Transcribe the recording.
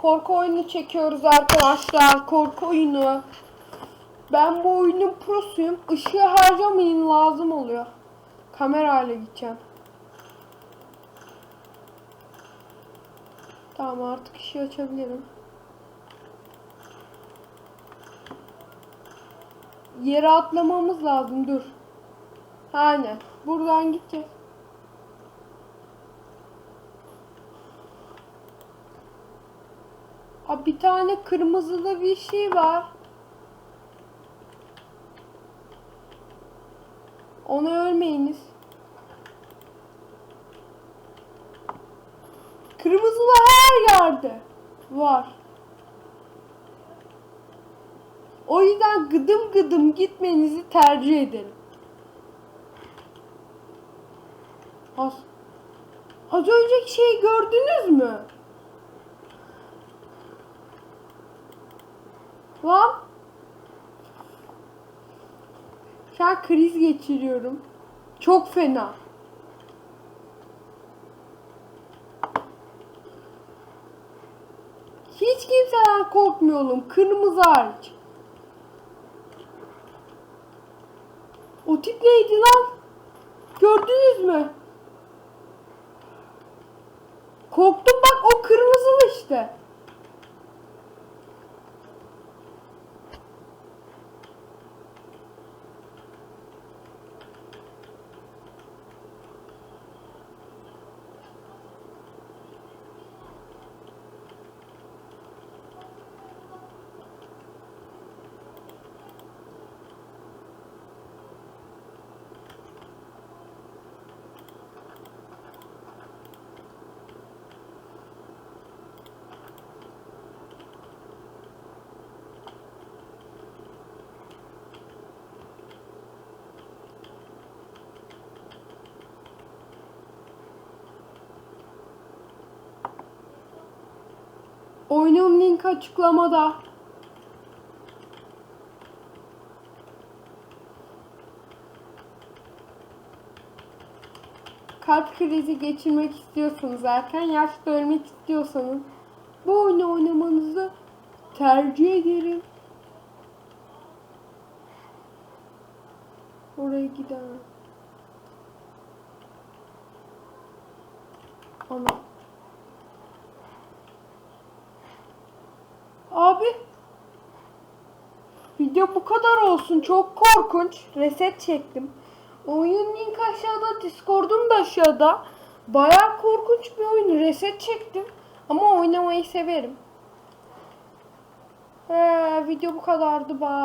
Korku oyunu çekiyoruz arkadaşlar. Korku oyunu. Ben bu oyunun prosuyum. Işığı harcamayın lazım oluyor. Kamerayla gideceğim. Tamam artık ışığı açabilirim. Yere atlamamız lazım dur. Aynen. Buradan gideceğiz. Abi bir tane kırmızılı bir şey var. Onu ölmeyiniz. Kırmızılı her yerde var. O yüzden gıdım gıdım gitmenizi tercih ederim. Az, az önceki şeyi gördünüz mü? Lan. Şu an kriz geçiriyorum. Çok fena. Hiç kimseden korkmuyorum. Kırmızı hariç. O tip neydi lan? Gördünüz mü? Korktum bak o kırmızılı işte. Oyunun linki açıklamada. Kalp krizi geçirmek istiyorsanız erken yaşta ölmek istiyorsanız bu oyunu oynamanızı tercih ederim. Oraya gidelim. Ana. Abi. Video bu kadar olsun. Çok korkunç. Reset çektim. Oyun link aşağıda. Discord'um da aşağıda. Baya korkunç bir oyun. Reset çektim. Ama oynamayı severim. Ee, video bu kadardı. Bye.